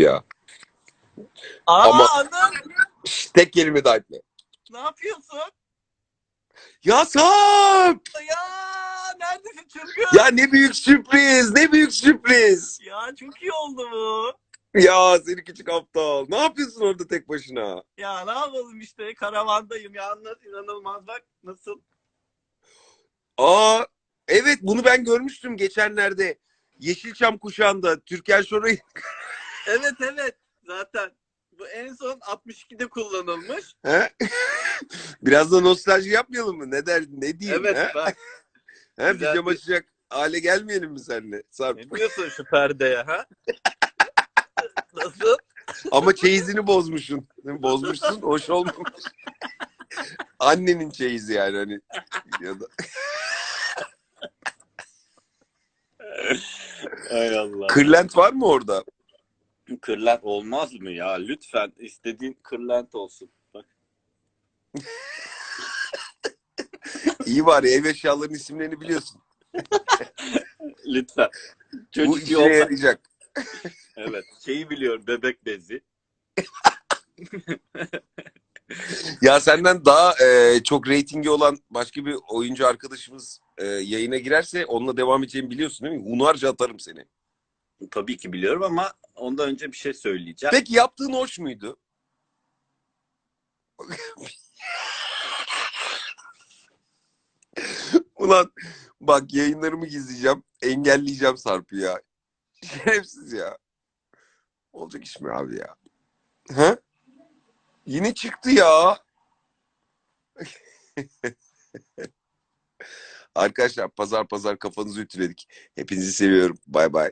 ya. Aa Ama- Anıl Şşş, tek kelime daha etme. ne yapıyorsun? Ya Sarp! Ya neredesin çılgın? Ya ne büyük sürpriz, ne büyük sürpriz. Ya çok iyi oldu bu. Ya seni küçük aptal. Ne yapıyorsun orada tek başına? Ya ne yapalım işte karavandayım yalnız inanılmaz bak nasıl. Aa, evet bunu ben görmüştüm geçenlerde. Yeşilçam kuşağında Türkan Şoray'ı Evet evet zaten bu en son 62'de kullanılmış. He? Biraz da nostalji yapmayalım mı? Ne der, ne diyeyim? Evet he? bak He, güzel pijama bir- açacak hale gelmeyelim mi seninle? Sarp. ne diyorsun şu perdeye ha? Nasıl? Ama çeyizini bozmuşsun. Bozmuşsun, hoş olmamış. Annenin çeyizi yani hani. Ya da... Hay Allah. Kırlent var mı orada? Kırlent olmaz mı ya? Lütfen istediğin kırlent olsun. Bak. İyi var ev eşyalarının isimlerini biliyorsun. Lütfen. Bu Çocuk işine yolda. yarayacak. Evet. Şeyi biliyorum bebek bezi. Ya senden daha e, çok reytingi olan başka bir oyuncu arkadaşımız e, yayına girerse onunla devam edeceğimi biliyorsun değil mi? Hunharca atarım seni. Tabii ki biliyorum ama ondan önce bir şey söyleyeceğim. Peki yaptığın hoş muydu? Ulan bak yayınlarımı gizleyeceğim. Engelleyeceğim Sarp'ı ya. Şerefsiz ya. Olacak iş mi abi ya? He? Yine çıktı ya. Arkadaşlar pazar pazar kafanızı ütüledik. Hepinizi seviyorum. Bay bay.